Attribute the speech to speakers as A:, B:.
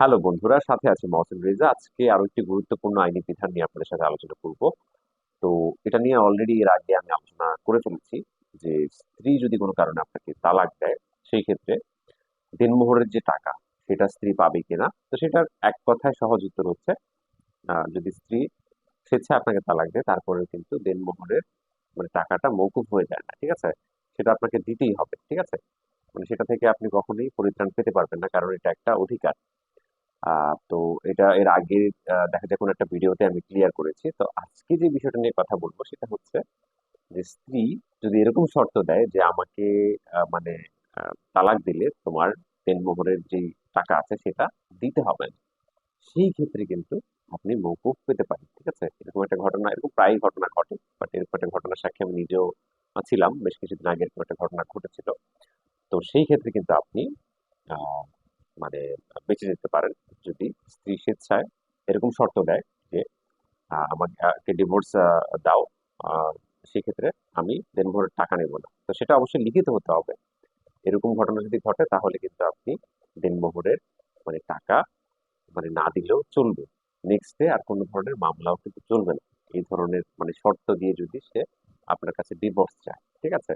A: Hello বন্ধুরা, সাথে আছে মহসিন রেজা। আজকে আরও একটি গুরুত্বপূর্ণ আইনি বিধান নিয়ে আপনাদের সাথে আলোচনা করব। তো এটা নিয়ে অলরেডি এর আগে আমি আলোচনা করে ফেলেছি যে স্ত্রী যদি কোনো কারণে আপনাকে তালাক দেয়, সেই ক্ষেত্রে দেনমোহরের যে টাকা, সেটা স্ত্রী পাবে কিনা? তো সেটার এক কথায় সহজ উত্তর হচ্ছে যদি স্ত্রী স্বেচ্ছায় আপনাকে তালাক দেয় তারপরে কিন্তু দেনমোহরের মানে টাকাটা মৌকুফ হয়ে যায় না, ঠিক আছে? সেটা আপনাকে দিতেই হবে, ঠিক আছে? মানে সেটা থেকে আপনি কখনোই পরিত্রাণ পেতে পারবেন না, কারণ এটা একটা অধিকার। তো এটা এর আগে দেখা যায় কোনো একটা ভিডিওতে আমি ক্লিয়ার করেছি। তো আজকে যে বিষয়টা নিয়ে কথা বলব সেটা হচ্ছে যে স্ত্রী যদি এরকম শর্ত দেয় যে আমাকে মানে তালাক দিলে তোমার দেনমোহরের যে টাকা আছে সেটা দিতে হবে সেই ক্ষেত্রে কিন্তু আপনি মৌকুফ পেতে পারেন, ঠিক আছে? এরকম একটা ঘটনা, এরকম প্রায় ঘটনা ঘটে বাট এরকম একটা ঘটনার সাক্ষী আমি নিজেও ছিলাম বেশ কিছুদিন আগে এরকম একটা ঘটনা ঘটেছিল। তো সেই ক্ষেত্রে কিন্তু আপনি মানে বেঁচে যেতে পারেন। যদি স্ত্রী স্বেচ্ছায় এরকম শর্ত দেয় যে আমাকে ডিভোর্স দাও সেক্ষেত্রে আমি দেনমোহরের টাকা নেব না। তো সেটা অবশ্যই লিখিত হতে হবে। এরকম ঘটনা যদি ঘটে, তাহলে কিন্তু আপনি দেনমোহরের মানে টাকা মানে না দিলেও চলবে। নেক্সট ডে আর কোনো ধরনের মামলাও কিন্তু চলবে না। এই ধরনের মানে শর্ত দিয়ে যদি সে আপনার কাছে ডিভোর্স চায়, ঠিক আছে?